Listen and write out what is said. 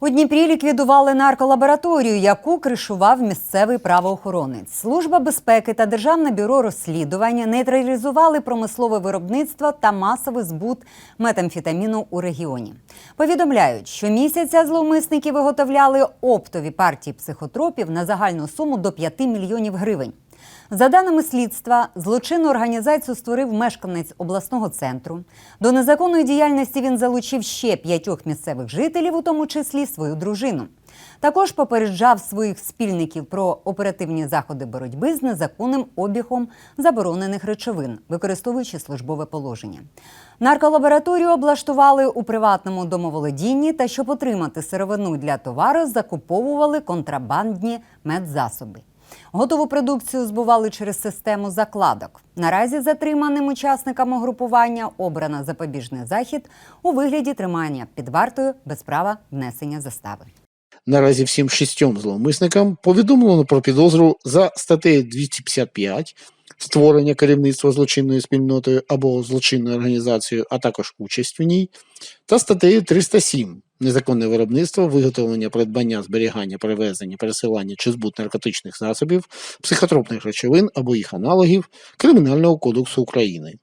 У Дніпрі ліквідували нарколабораторію, яку кришував місцевий правоохоронець. Служба безпеки та Державне бюро розслідування нейтралізували промислове виробництво та масовий збут метамфетаміну у регіоні. Повідомляють, що місяця зловмисники виготовляли оптові партії психотропів на загальну суму до 5 мільйонів гривень. За даними слідства, злочинну організацію створив мешканець обласного центру. До незаконної діяльності він залучив ще п'ятьох місцевих жителів, у тому числі свою дружину. Також попереджав своїх спільників про оперативні заходи боротьби з незаконним обігом заборонених речовин, використовуючи службове положення. Нарколабораторію облаштували у приватному домоволодінні та щоб отримати сировину для товару, закуповували контрабандні медзасоби. Готову продукцію збували через систему закладок. Наразі затриманим учасникам угрупування обрано запобіжний захід у вигляді тримання під вартою без права внесення застави. Наразі всім шістьом зловмисникам повідомлено про підозру за статтею 255 створення керівництва злочинною спільнотою або злочинною організацією, а також участь в ній, та статтею 307 незаконне виробництво, виготовлення, придбання, зберігання, перевезення, пересилання чи збут наркотичних засобів, психотропних речовин або їх аналогів Кримінального кодексу України.